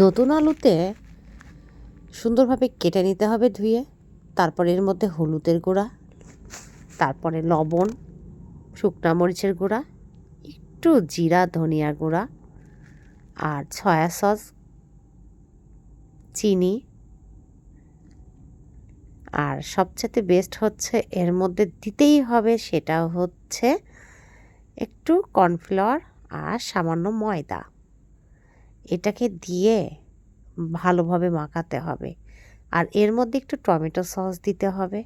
নতুন আলুতে সুন্দরভাবে কেটে নিতে হবে ধুয়ে, তারপর এর মধ্যে হলুদের গুঁড়া, তারপরে লবণ, শুকনা মরিচের গুঁড়া, একটু জিরা, ধনিয়া গুঁড়া আর সয়া সস, চিনি আর সবচেয়ে বেস্ট হচ্ছে এর মধ্যে দিতেই হবে সেটা হচ্ছে একটু কর্নফ্লাওয়ার আর সামান্য ময়দা। এটাকে দিয়ে ভালোভাবে মাখাতে হবে। আর এর মধ্যে একটু টমেটো সস দিতে হবে।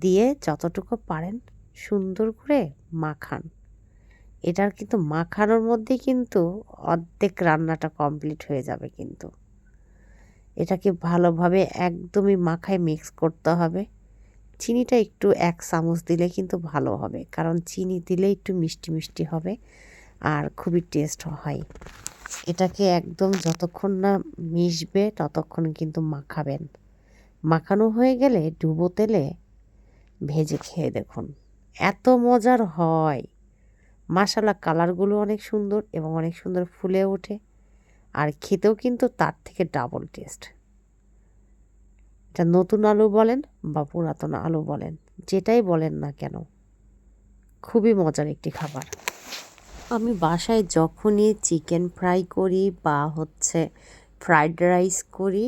দিয়ে যতটুকু পারেন সুন্দর করে মাখান। এটার কিন্তু মাখানোর মধ্যে কিন্তু অর্ধেক রান্নাটা কমপ্লিট হয়ে যাবে কিন্তু। এটাকে ভালোভাবে একদমই মাখায় মিক্স করতে হবে। চিনিটা একটু এক চামচ দিলে কিন্তু ভালো হবে। কারণ চিনি দিলে একটু মিষ্টি মিষ্টি হবে আর খুবই টেস্ট হয়। এটাকে একদম যতক্ষণ না মিশবে, ততক্ষণ কিন্তু মাখাবেন। মাখানো হয়ে গেলে ডুবো তেলে ভেজে খেয়ে দেখুন। এত মজার হয়। মাসালা কালারগুলো অনেক সুন্দর এবং অনেক সুন্দর ফুলে ওঠে। আর খেতেও কিন্তু তার থেকে ডাবল টেস্ট এটা নতুন আলু বলেন বা পুরাতন আলু বলেন, যেটাই বলেন না কেন, খুবই মজার একটি খাবার। আমি বাসায় যখনই চিকেন ফ্রাই করি বা হচ্ছে ফ্রাইড রাইস করি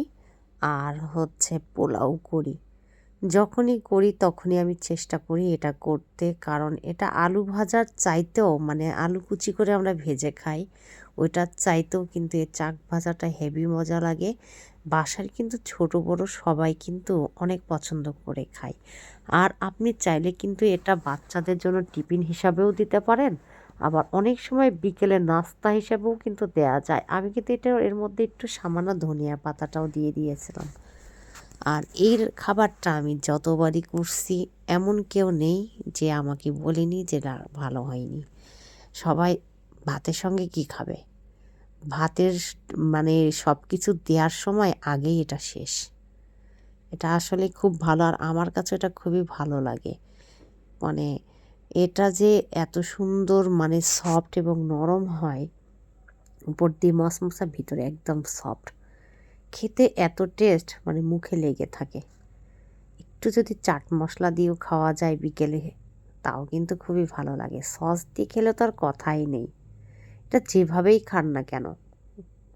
আর হচ্ছে পোলাও করি, যখনই করি তখনই আমি চেষ্টা করি এটা করতে। কারণ এটা আলু ভাজার চাইতেও মানে আলু কুচি করে আমরা ভেজে খাই, ওইটার চাইতেও কিন্তু এর চাক ভাজাটা হেভি মজা লাগে। বাসার কিন্তু ছোট বড় সবাই কিন্তু অনেক পছন্দ করে খায়। আর আপনি চাইলে কিন্তু এটা বাচ্চাদের জন্য টিফিন হিসাবেও দিতে পারেন। আবার অনেক সময় বিকেলে নাস্তা হিসাবেও কিন্তু দেয়া যায়। আমি কিন্তু এটা এর মধ্যে একটু সামান্য ধনিয়া পাতাটাও দিয়ে দিয়েছিলাম। আর এর খাবারটা আমি যতবারই করছি, এমন কেউ নেই যে আমাকে বলেনি যে ভালো হয়নি। সবাই ভাতের সঙ্গে কি খাবে? ভাতের মানে সব কিছু দেওয়ার সময় আগেই এটা শেষ। এটা আসলে খুব ভালো, আর আমার কাছে এটা খুবই ভালো লাগে। মানে এটা যে এত সুন্দর মানে সফট এবং নরম হয়, উপর দিয়ে মশমশা ভিতরে একদম সফট খেতে এত টেস্ট মানে মুখে লেগে থাকে। একটু যদি চাট মশলা দিয়েও খাওয়া যায় বিকেলে, তাও কিন্তু খুবই ভালো লাগে। সস দিয়ে খেলে তো আর কথাই নেই। এটা যেভাবেই খান না কেন,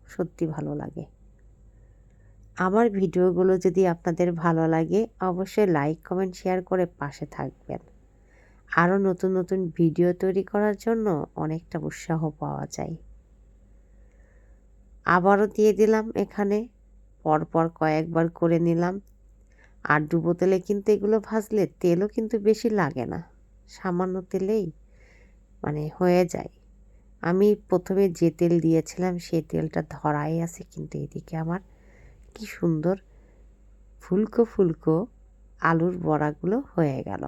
সত্যি ভালো লাগে। আমার ভিডিওগুলো যদি আপনাদের ভালো লাগে, অবশ্যই লাইক কমেন্ট শেয়ার করে পাশে থাকবেন। আরও নতুন নতুন ভিডিও তৈরি করার জন্য অনেকটা উৎসাহ পাওয়া যায়। আবারও দিয়ে দিলাম এখানে, পরপর কয়েকবার করে নিলাম। আর ডুবো তেলে কিন্তু এগুলো ভাজলে তেলও কিন্তু বেশি লাগে না, সামান্য তেলেই মানে হয়ে যায়। আমি প্রথমে যে তেল দিয়েছিলাম সেই তেলটা ধরাই আছে কিন্তু এদিকে আমার। কি সুন্দর, ফুলকো ফুলকো আলুর বড়াগুলো হয়ে গেল।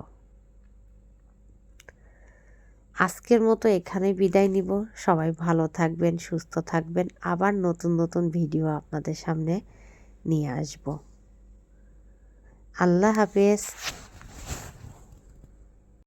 আজকের মতো এখানে বিদায় নিব। সবাই ভালো থাকবেন, সুস্থ থাকবেন। আবার নতুন নতুন ভিডিও আপনাদের সামনে নিয়ে আসব। আল্লাহ হাফেজ।